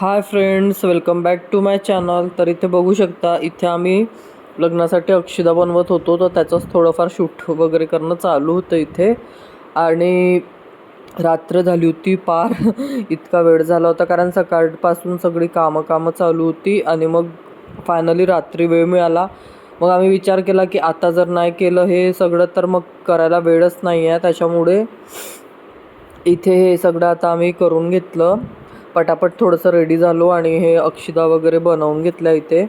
Hi friends welcome back to my channel तर इथे बघू शकता इथे आम्ही लग्नासाठी अक्षिदा बनवत होतो तर त्याचंच थोडंफार शूट वगैरे करणं चालू होतं इथे. आणि रात्र झाली होती पार. इतका वेळ झाला होता कारण सकाळपासून सगळी कामं कामं चालू होती आणि मग फायनली रात्री वेळ मिळाला. मग आम्ही विचार केला की आता जर नाही केलं हे सगळं तर मग करायला वेळच नाही आहे त्याच्यामुळे इथे हे सगळं आता आम्ही करून घेतलं. पटापट थोडंसं रेडी झालो आणि हे अक्षिदा वगैरे बनवून घेतल्या इथे.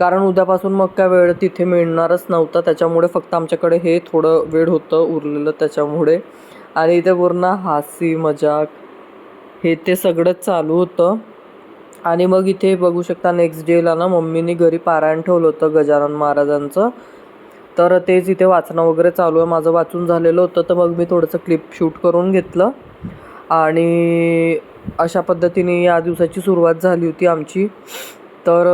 कारण उद्यापासून मग काय वेळ तिथे मिळणारच नव्हता. त्याच्यामुळे फक्त आमच्याकडे हे थोडं वेळ होतं उरलेलं त्याच्यामुळे. आणि इथे पूर्ण हासी मजाक हे ते सगळंच चालू होतं. आणि मग इथे बघू शकता नेक्स्ट डेला ना मम्मीनी घरी पारायण ठेवलं होतं गजानन महाराजांचं. तर तेच इथे वाचणं वगैरे चालू आहे. माझं वाचून झालेलं होतं तर मग मी थोडंसं क्लिप शूट करून घेतलं. आणि अशा पद्धतीने या दिवसाची सुरुवात झाली होती आमची. तर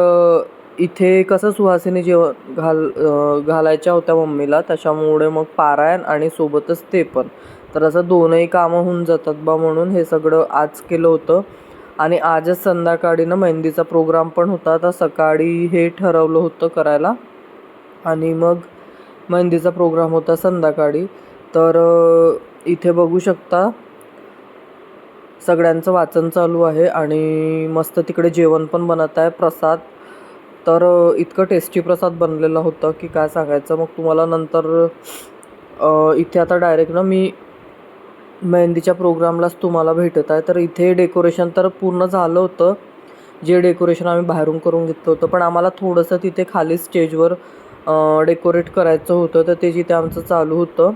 इथे कसं सुहासिनी जेवण घाल घालायच्या होत्या मम्मीला त्याच्यामुळे मग पारायण आणि सोबतच ते पण. तर असं दोनही कामं होऊन जातात बा म्हणून हे सगळं आज केलं होतं. आणि आजच संध्याकाळी ना मेहंदीचा प्रोग्राम पण होता तर सकाळी हे ठरवलं होतं करायला. आणि मग मेहंदीचा प्रोग्राम होता संध्याकाळी. तर इथे बघू शकता सगळ्यांचं वाचन चालू आहे आणि मस्त तिकडे जेवण पण बनत आहे प्रसाद. तर इतकं टेस्टी प्रसाद बनलेला होतं की काय सांगायचं मग तुम्हाला नंतर इथे आता डायरेक्ट ना मी मेहंदीच्या प्रोग्रामलाच तुम्हाला भेटत आहे. तर इथे डेकोरेशन तर पूर्ण झालं होतं. जे डेकोरेशन आम्ही बाहेरून करून घेतलं होतं पण आम्हाला थोडंसं तिथे खाली स्टेजवर डेकोरेट करायचं होतं तर ते जिथे आमचं चालू होतं.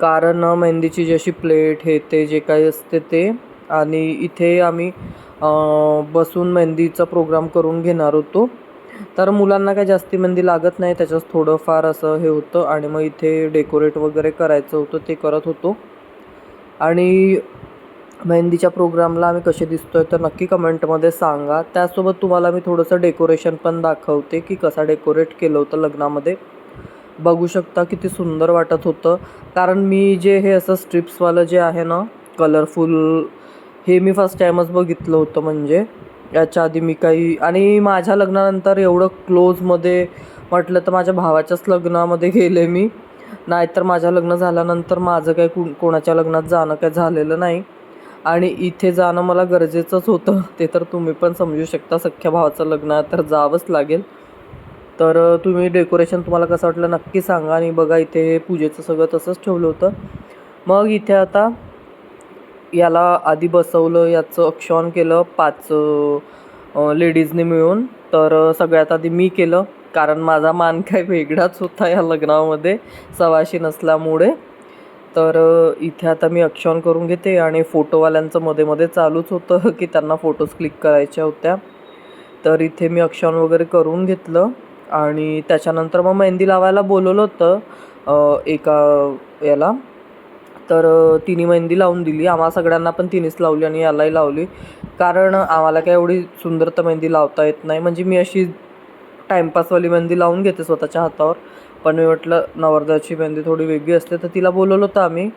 कारण मेहंदीची जशी प्लेट हे ते जे काही असते ते. आणि इथे आम्ही बसून मेहंदीचा प्रोग्राम करून घेणार होतो. तर मुलांना काय जास्ती मेहंदी लागत नाही त्याच्यात थोडंफार असं हे होतं. आणि मग इथे डेकोरेट वगैरे करायचं होतं ते करत होतो. आणि मेहंदीच्या प्रोग्रामला आम्ही कसे दिसतो आहे तर नक्की कमेंटमध्ये सांगा. त्यासोबत तुम्हाला मी थोडंसं डेकोरेशन पण दाखवते की कसा डेकोरेट केलं होतं लग्नामध्ये. बघू शकता किती सुंदर वाटत होतं. कारण मी जे हे असं स्ट्रिप्सवालं जे आहे ना कलरफुल हे मी फर्स्ट टाईमच बघितलं होतं म्हणजे. याच्या आधी मी काही आणि माझ्या लग्नानंतर एवढं क्लोजमध्ये म्हटलं तर माझ्या भावाच्याच लग्नामध्ये गेले मी. नाहीतर माझ्या लग्न झाल्यानंतर माझं काही कु कोणाच्या लग्नात जाणं काही झालेलं नाही. आणि इथे जाणं मला गरजेचंच होतं. ते तर तुम्ही पण समजू शकता सख्ख्या भावाचं लग्न आहे तर जावंच लागेल. तर तुम्ही डेकोरेशन तुम्हाला कसं वाटलं नक्की सांगा आणि बघा इथे हे पूजेचं सगळं तसंच ठेवलं होतं. मग इथे आता याला आधी बसवलं याचं अक्षॉन केलं पाच लेडीजने मिळून. तर सगळ्यात आधी मी केलं कारण माझा मान काय वेगळाच होता या लग्नामध्ये. सवाशी नसल्यामुळे. तर इथे आता मी अक्षॉन करून घेते आणि फोटोवाल्यांचं मध्ये मध्ये चालूच होतं की त्यांना फोटोज क्लिक करायच्या होत्या. तर इथे मी अक्षॉन वगैरे करून घेतलं आणि त्याच्यानंतर मग मेहंदी लावायला बोलवलं होतं एका याला. तर तिने मेहंदी लावून दिली. आम्हाला सगळ्यांना पण तिनेच लावली आणि यालाही लावली. कारण आम्हाला काय एवढी सुंदर तर मेहंदी लावता येत नाही. म्हणजे मी अशी टाईमपासवाली मेहंदी लावून घेते स्वतःच्या हातावर. पण मी म्हटलं नवरदेवाची मेहंदी थोडी वेगळी असते तर तिला बोलवलं होतं आम्ही.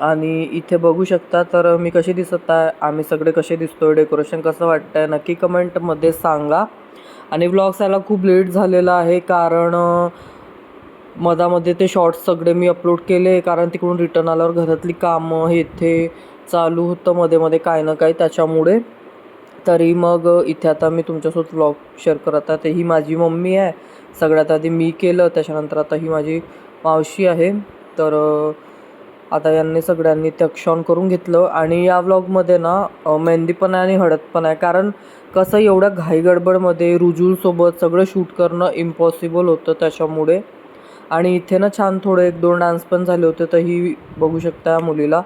आणि इथे बघू शकता तर मी कशी दिसत आहे आम्ही सगळे कसे दिसतोय डेकोरेशन कसं वाटतं आहे नक्की कमेंटमध्ये सांगा. आणि व्लॉग्स यायला खूप लेट झालेला आहे कारण मधामध्ये ते शॉर्ट्स सगळे मी अपलोड केले कारण तिकडून रिटर्न आल्यावर घरातली कामं हे ते चालू होतं मध्ये मध्ये काय ना काय त्याच्यामुळे. तरी मग इथे आता मी तुमच्यासोबत व्लॉग शेअर करत आहे तर ही माझी मम्मी आहे. सगळ्यात आधी मी केलं त्याच्यानंतर आता ही माझी मावशी आहे. तर आता यांनी सगळ्यांनी ते करून घेतलं आणि या व्लॉगमध्ये ना मेहंदी पण आहे आणि हळद पण आहे. कारण कसं एवढ्या घाईगडबडमध्ये रुजूलसोबत सगळं शूट करणं इम्पॉसिबल होतं त्याच्यामुळे. आणि इथे ना छान थोडे एक दोन डान्स पण झाले होते तर ही बघू शकता या मुलीला.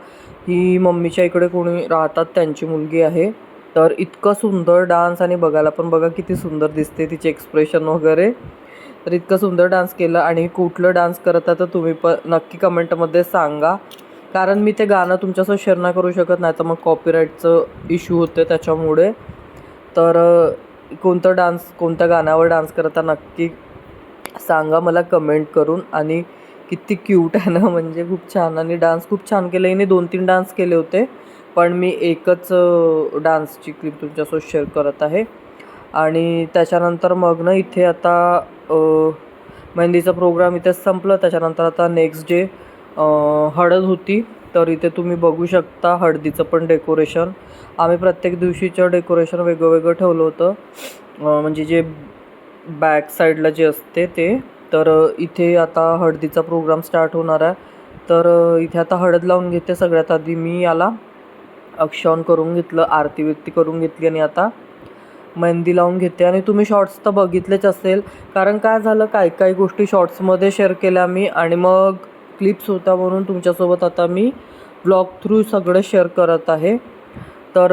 ही मम्मीच्या इकडे कोणी राहतात त्यांची मुलगी आहे. तर इतकं सुंदर डान्स आणि बघायला पण बघा किती सुंदर दिसते तिचे एक्सप्रेशन वगैरे. तर इतकं सुंदर डान्स केलं आणि कुठलं डान्स करत आहे तर तुम्ही पण नक्की कमेंटमध्ये सांगा. कारण मी ते गाणं तुमच्यासोबत शेअर नाही करू शकत नाही तर मग कॉपीराईटचं इश्यू होते त्याच्यामुळे. तर कोणतं डान्स कोणत्या गाण्यावर डान्स करता नक्की सांगा मला कमेंट करून. आणि किती क्यूट आहे ना म्हणजे खूप छान. आणि डान्स खूप छान केलं. हिने दोन तीन डान्स केले होते पण मी एकच डान्सची क्लिप तुमच्यासोबत शेअर करत आहे. आणि त्याच्यानंतर मग ना इथे आता मेहंदीचा प्रोग्राम इथे संपलं. त्याच्यानंतर आता नेक्स्ट डे हळद होती तर इथे तुम्ही बघू शकता हळदीचं पण डेकोरेशन आम्ही प्रत्येक दिवशीचं डेकोरेशन वेगळं वेगळं ठेवलं होतं. म्हणजे जे बॅक साईडला जे असते ते. तर इथे आता हळदीचा प्रोग्राम स्टार्ट होणार आहे. तर इथे आता हळद लावून घेते. सगळ्यात आधी मी याला अक्षौन करून घेतलं आरती व्यक्ती करून घेतली आणि आता मेहंदी लावून घेते आणि तुम्ही शॉर्ट्स तर बघितलेच असेल. कारण काय झालं काही काही गोष्टी शॉर्ट्समध्ये शेअर केल्या मी आणि मग क्लिप्स होता म्हणून तुमच्यासोबत आता मी ब्लॉग थ्रू सगळं शेअर करत आहे. तर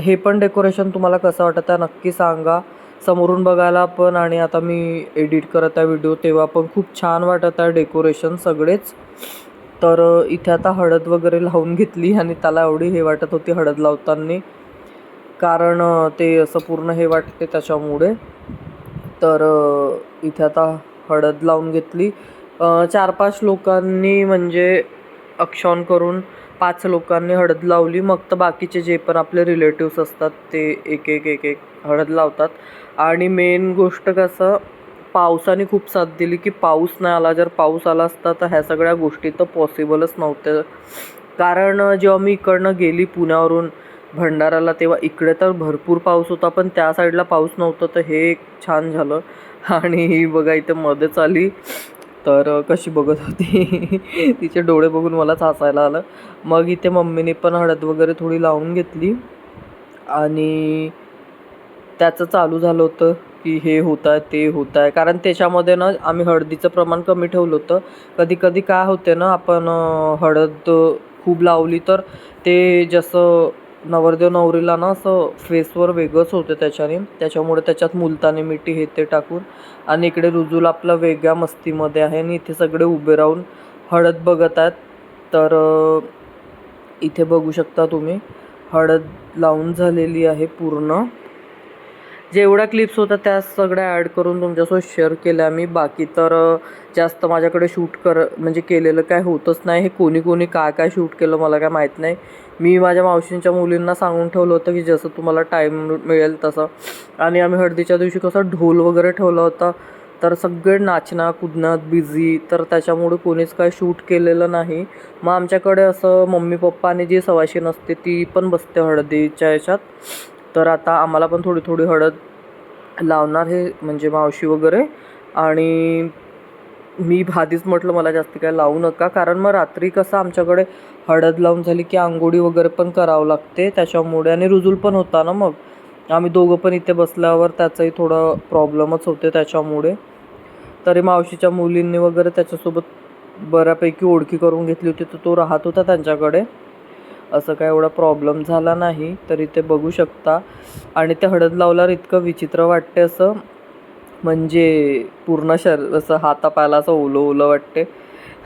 हे पण डेकोरेशन तुम्हाला कसं वाटत आहे नक्की सांगा. समोरून बघायला पण आणि आता मी एडिट करत आहे व्हिडिओ तेव्हा पण खूप छान वाटत आहे डेकोरेशन सगळेच. तर इथे आता हळद वगैरे लावून घेतली आणि त्याला एवढी हे वाटत होती हळद लावताना. कारण ते असं पूर्ण हे वाटते त्याच्यामुळे. तर इथे आता हळद लावून घेतली. चार पाच लोकांनी म्हणजे अक्षौन करून पाच लोकांनी हळद लावली. मग तर बाकीचे जे पण आपले रिलेटिव्स असतात ते एक एक एक एक हळद लावतात. आणि मेन गोष्ट कसं पावसाने खूप साथ दिली की पाऊस नाही आला. जर पाऊस आला असता तर ह्या सगळ्या गोष्टी तर पॉसिबलच नव्हत्या. कारण जेव्हा मी इकडनं गेली पुण्यावरून भंडाराला तेव्हा इकडे तर भरपूर पाऊस होता पण त्या साईडला पाऊस नव्हतं तर हे एक छान झालं. आणि ही बघा इथे मध्येच आली. तर कशी बघत होती? तिचे डोळे बघून मलाच हसायला आलं. मग इथे मम्मीने पण हळद वगैरे थोडी लावून घेतली. आणि त्याचं चालू झालं होतं की हे होत आहे ते होत आहे कारण त्याच्यामध्ये ना आम्ही हळदीचं प्रमाण कमी ठेवलं होतं. कधी कधी काय होते ना आपण हळद खूप लावली तर ते जसं नवरदेव नवरीला ना असं फेसवर वेगळंच होतं त्याच्याने. त्याच्यामुळे त्याच्यात मुलतानी मिठी हे ते टाकून आणि इकडे रुजूल आपला वेगळ्या मस्तीमध्ये आहे आणि इथे सगळे उभे राहून हळद बघत आहेत. तर इथे बघू शकता तुम्ही. हळद लावून झालेली आहे पूर्ण. जेवढ्या क्लिप्स होत्या त्या सगळ्या ॲड करून तुमच्यासोबत शेअर केल्या मी. बाकी तर जास्त माझ्याकडे शूट कर म्हणजे केलेलं काय होतच नाही. हे कोणी कोणी काय काय शूट केलं मला काय माहीत नाही. मी माझ्या मावशींच्या मुलींना सांगून ठेवलं होतं की जसं तुम्हाला टाईम मिळेल तसं. आणि आम्ही हळदीच्या दिवशी कसं ढोल वगैरे ठेवला होता. तर सगळे नाचणं कुदण्यात बिझी तर त्याच्यामुळे कोणीच काय शूट केलेलं नाही. मग आमच्याकडे असं मम्मी पप्पा आणि जी सवाशी नसते ती पण बसते हळदीच्या याच्यात तर आता आम्हाला पण थोडी थोडी हळद लावणार हे म्हणजे मावशी वगैरे. आणि मी आधीच म्हटलं मला जास्त काय लावू नका. कारण मग रात्री कसं आमच्याकडे हळद लावून झाली की आंघोळी वगैरे पण करावं लागते. त्याच्यामुळे आणि रुजूल पण होता ना मग. आम्ही दोघं पण इथे बसल्यावर त्याचाही थोडा प्रॉब्लेमच होते त्याच्यामुळे. तरी मावशीच्या मुलींनी वगैरे त्याच्यासोबत बऱ्यापैकी ओळखी करून घेतली होती. तर तो राहत होता त्यांच्याकडे. असं काय एवढा प्रॉब्लेम झाला नाही तरी ते बघू शकता. आणि ते हळद लावल्यावर इतकं विचित्र वाटते असं. म्हणजे पूर्ण शर असं हातापायाला असं ओलं ओलं वाटते.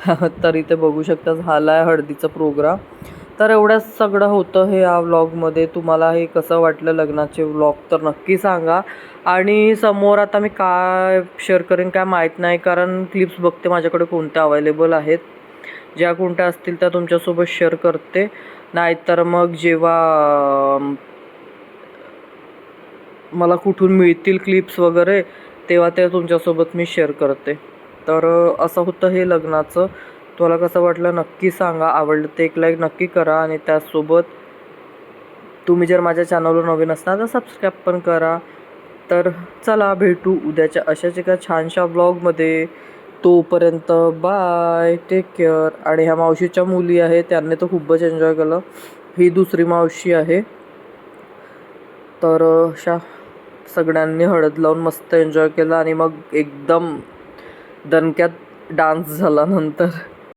तर इथे बघू शकता झाला आहे हळदीचा प्रोग्राम तर एवढ्याच सगळं होतं हे या व्लॉगमध्ये तुम्हाला हे कसं वाटलं लग्नाचे व्लॉग तर नक्की सांगा. आणि समोर आता मी काय शेअर करेन काय माहीत नाही कारण क्लिप्स बघते माझ्याकडे कोणत्या अवेलेबल आहेत. ज्या कोणत्या असतील त्या तुमच्यासोबत शेअर करते. नाहीतर मग जेव्हा मला कुठून मिळतील क्लिप्स वगैरे तेव्हा ते तुमच्यासोबत मी शेअर करते. तर असं होतं हे लग्नाचं. तुम्हाला कसं वाटलं नक्की सांगा. आवडलं ते एक लाईक नक्की करा आणि त्याचसोबत तुम्ही जर माझ्या चॅनलवर नवीन असणार तर सबस्क्राईब पण करा. तर चला भेटू उद्याच्या अशाच एका छानशा ब्लॉगमध्ये तोपर्यंत बाय टेक केअर आणि ह्या मावशीच्या मुली आहे त्यांनी तर खूपच एन्जॉय केलं. ही दुसरी मावशी आहे. तर अशा सगळ्यांनी हळद लावून मस्त एन्जॉय केलं आणि मग एकदम दणक्यात डान्स झाला नंतर.